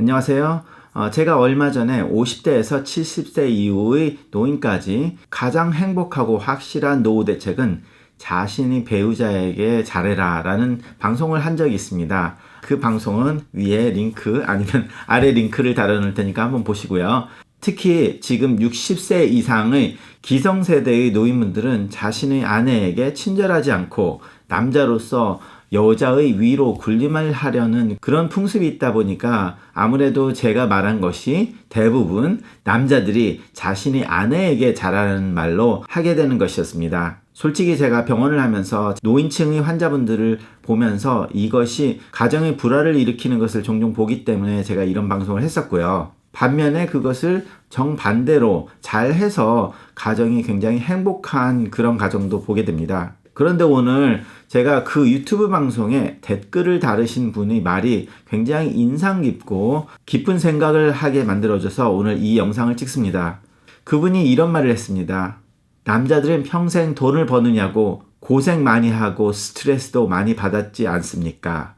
안녕하세요. 어, 제가 얼마 전에 50대에서 70세 이후의 노인까지 가장 행복하고 확실한 노후 대책은 자신이 배우자에게 잘해라 라는 방송을 한 적이 있습니다. 그 방송은 위에 링크 아니면 아래 링크를 달아놓을 테니까 한번 보시고요. 특히 지금 60세 이상의 기성세대의 노인분들은 자신의 아내에게 친절하지 않고 남자로서 여자의 위로 군림을 하려는 그런 풍습이 있다 보니까 아무래도 제가 말한 것이 대부분 남자들이 자신의 아내에게 잘하는 말로 하게 되는 것이었습니다. 솔직히 제가 병원을 하면서 노인층의 환자분들을 보면서 이것이 가정의 불화를 일으키는 것을 종종 보기 때문에 제가 이런 방송을 했었고요. 반면에 그것을 정반대로 잘 해서 가정이 굉장히 행복한 그런 가정도 보게 됩니다. 그런데 오늘 제가 그 유튜브 방송에 댓글을 다루신 분의 말이 굉장히 인상 깊고 깊은 생각을 하게 만들어줘서 오늘 이 영상을 찍습니다. 그분이 이런 말을 했습니다. 남자들은 평생 돈을 버느냐고 고생 많이 하고 스트레스도 많이 받았지 않습니까?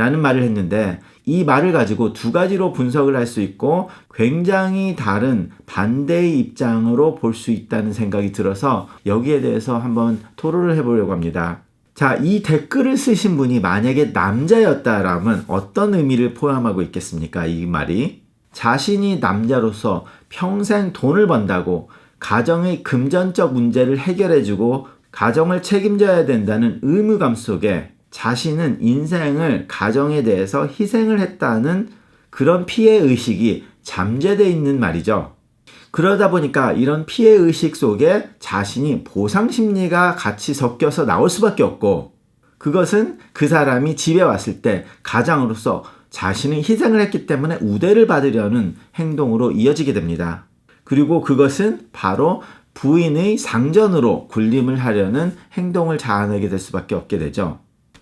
라는 말을 했는데 이 말을 가지고 두 가지로 분석을 할 수 있고 굉장히 다른 반대의 입장으로 볼 수 있다는 생각이 들어서 여기에 대해서 한번 토론을 해보려고 합니다. 자, 이 댓글을 쓰신 분이 만약에 남자였다라면 어떤 의미를 포함하고 있겠습니까? 이 말이. 자신이 남자로서 평생 돈을 번다고 가정의 금전적 문제를 해결해주고 가정을 책임져야 된다는 의무감 속에 자신은 인생을 가정에 대해서 희생을 했다는 그런 피해 의식이 잠재되어 있는 말이죠. 그러다 보니까 이런 피해 의식 속에 자신이 보상 심리가 같이 섞여서 나올 수밖에 없고 그것은 그 사람이 집에 왔을 때 가장으로서 자신은 희생을 했기 때문에 우대를 받으려는 행동으로 이어지게 됩니다. 그리고 그것은 바로 부인의 상전으로 군림을 하려는 행동을 자아내게 될 수밖에 없게 되죠.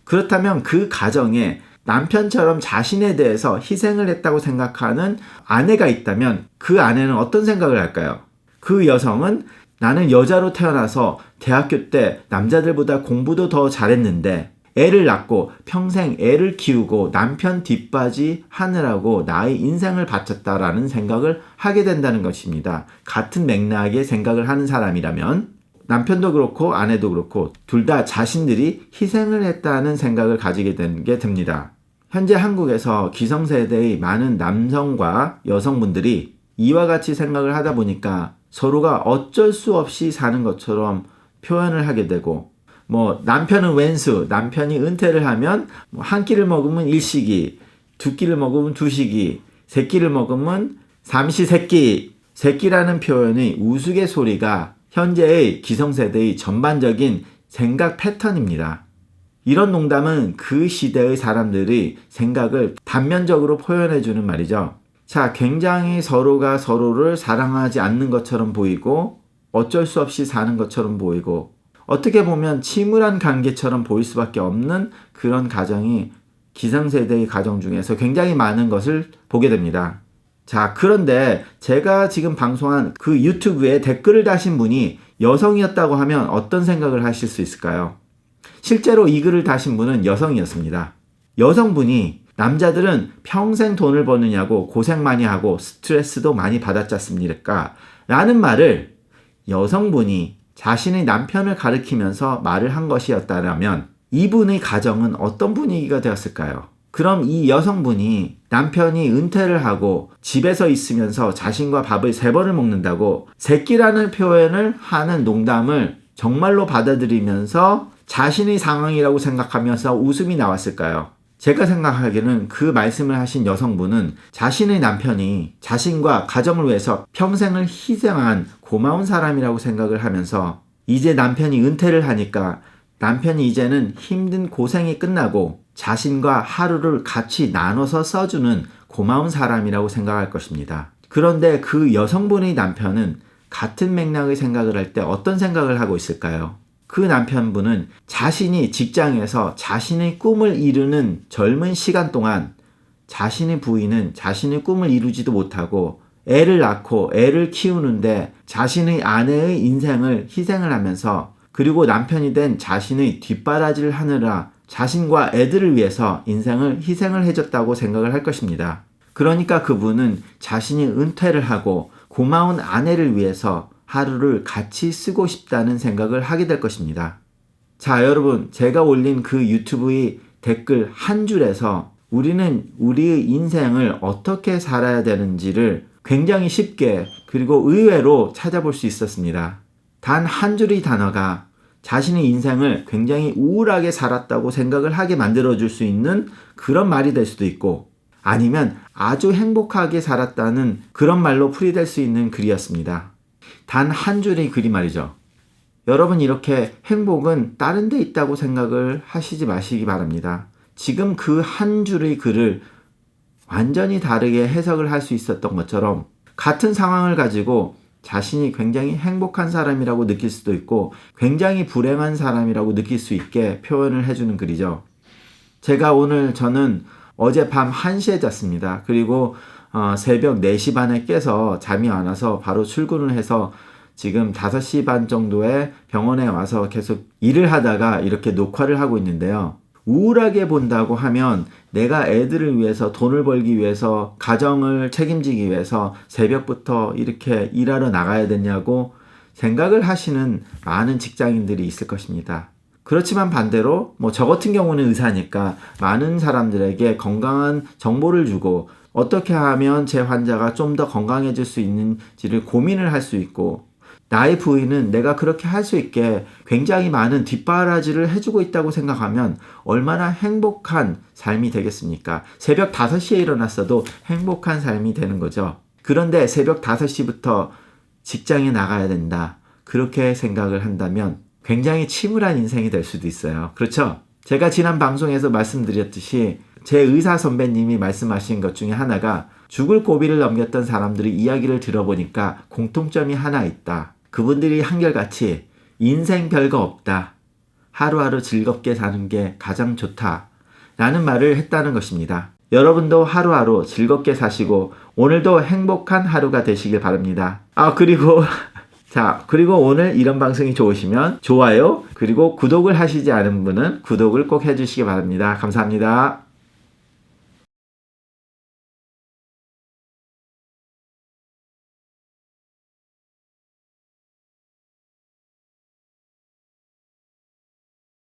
그렇다면 그 가정에 남편처럼 자신에 대해서 희생을 했다고 생각하는 아내가 있다면 그 아내는 어떤 생각을 할까요? 그 여성은 나는 여자로 태어나서 대학교 때 남자들보다 공부도 더 잘했는데 애를 낳고 평생 애를 키우고 남편 뒷바지 하느라고 나의 인생을 바쳤다라는 생각을 하게 된다는 것입니다. 같은 맥락의 생각을 하는 사람이라면 남편도 그렇고 아내도 그렇고 둘 다 자신들이 희생을 했다는 생각을 가지게 되는 게 됩니다. 현재 한국에서 기성세대의 많은 남성과 여성분들이 이와 같이 생각을 하다 보니까 서로가 어쩔 수 없이 사는 것처럼 표현을 하게 되고 뭐 남편은 왼수, 남편이 은퇴를 하면 뭐한 끼를 먹으면 일식이, 두 끼를 먹으면 두식이, 세 끼를 먹으면 삼시세끼, 세끼라는 표현의 우스갯소리가 현재의 기성세대의 전반적인 생각 패턴입니다. 이런 농담은 그 시대의 사람들의 생각을 단면적으로 표현해주는 말이죠. 자, 굉장히 서로가 서로를 사랑하지 않는 것처럼 보이고 어쩔 수 없이 사는 것처럼 보이고 어떻게 보면 침울한 관계처럼 보일 수밖에 없는 그런 가정이 기성세대의 가정 중에서 굉장히 많은 것을 보게 됩니다. 자, 그런데 제가 지금 방송한 그 유튜브에 댓글을 다신 분이 여성이었다고 하면 어떤 생각을 하실 수 있을까요? 실제로 이 글을 다신 분은 여성이었습니다. 여성분이 남자들은 평생 돈을 버느냐고 고생 많이 하고 스트레스도 많이 받았지 않습니까? 라는 말을 여성분이 자신의 남편을 가리키면서 말을 한 것이었다면 이분의 가정은 어떤 분위기가 되었을까요? 그럼 이 여성분이 남편이 은퇴를 하고 집에서 있으면서 자신과 밥을 세 번을 먹는다고 새끼라는 표현을 하는 농담을 정말로 받아들이면서 자신의 상황이라고 생각하면서 웃음이 나왔을까요? 제가 생각하기에는 그 말씀을 하신 여성분은 자신의 남편이 자신과 가정을 위해서 평생을 희생한 고마운 사람이라고 생각을 하면서 이제 남편이 은퇴를 하니까 남편이 이제는 힘든 고생이 끝나고 자신과 하루를 같이 나눠서 써주는 고마운 사람이라고 생각할 것입니다. 그런데 그 여성분의 남편은 같은 맥락의 생각을 할 때 어떤 생각을 하고 있을까요? 그 남편분은 자신이 직장에서 자신의 꿈을 이루는 젊은 시간 동안 자신의 부인은 자신의 꿈을 이루지도 못하고 애를 낳고 애를 키우는데 자신의 아내의 인생을 희생을 하면서 그리고 남편이 된 자신의 뒷바라지를 하느라 자신과 애들을 위해서 인생을 희생을 해줬다고 생각을 할 것입니다. 그러니까 그분은 자신이 은퇴를 하고 고마운 아내를 위해서 하루를 같이 쓰고 싶다는 생각을 하게 될 것입니다. 자, 여러분, 제가 올린 그 유튜브의 댓글 한 줄에서 우리는 우리의 인생을 어떻게 살아야 되는지를 굉장히 쉽게 그리고 의외로 찾아볼 수 있었습니다. 단 한 줄의 단어가 자신의 인생을 굉장히 우울하게 살았다고 생각을 하게 만들어줄 수 있는 그런 말이 될 수도 있고 아니면 아주 행복하게 살았다는 그런 말로 풀이될 수 있는 글이었습니다. 단 한 줄의 글이 말이죠. 여러분 이렇게 행복은 다른 데 있다고 생각을 하시지 마시기 바랍니다. 지금 그 한 줄의 글을 완전히 다르게 해석을 할 수 있었던 것처럼 같은 상황을 가지고 자신이 굉장히 행복한 사람이라고 느낄 수도 있고 굉장히 불행한 사람이라고 느낄 수 있게 표현을 해주는 글이죠. 제가 오늘 저는 어젯밤 1시에 잤습니다. 그리고 어, 새벽 4시 반에 깨서 잠이 안 와서 바로 출근을 해서 지금 5시 반 정도에 병원에 와서 계속 일을 하다가 이렇게 녹화를 하고 있는데요. 우울하게 본다고 하면 내가 애들을 위해서 돈을 벌기 위해서 가정을 책임지기 위해서 새벽부터 이렇게 일하러 나가야 되냐고 생각을 하시는 많은 직장인들이 있을 것입니다. 그렇지만 반대로 뭐 저 같은 경우는 의사니까 많은 사람들에게 건강한 정보를 주고 어떻게 하면 제 환자가 좀 더 건강해질 수 있는지를 고민을 할 수 있고 나의 부인은 내가 그렇게 할 수 있게 굉장히 많은 뒷바라지를 해주고 있다고 생각하면 얼마나 행복한 삶이 되겠습니까? 새벽 5시에 일어났어도 행복한 삶이 되는 거죠. 그런데 새벽 5시부터 직장에 나가야 된다. 그렇게 생각을 한다면 굉장히 침울한 인생이 될 수도 있어요. 그렇죠? 제가 지난 방송에서 말씀드렸듯이 제 의사 선배님이 말씀하신 것 중에 하나가 죽을 고비를 넘겼던 사람들의 이야기를 들어보니까 공통점이 하나 있다. 그분들이 한결같이 인생 별거 없다. 하루하루 즐겁게 사는 게 가장 좋다. 라는 말을 했다는 것입니다. 여러분도 하루하루 즐겁게 사시고 오늘도 행복한 하루가 되시길 바랍니다. 아, 그리고 자, 그리고 오늘 이런 방송이 좋으시면 좋아요, 그리고 구독을 하시지 않은 분은 구독을 꼭 해주시기 바랍니다. 감사합니다.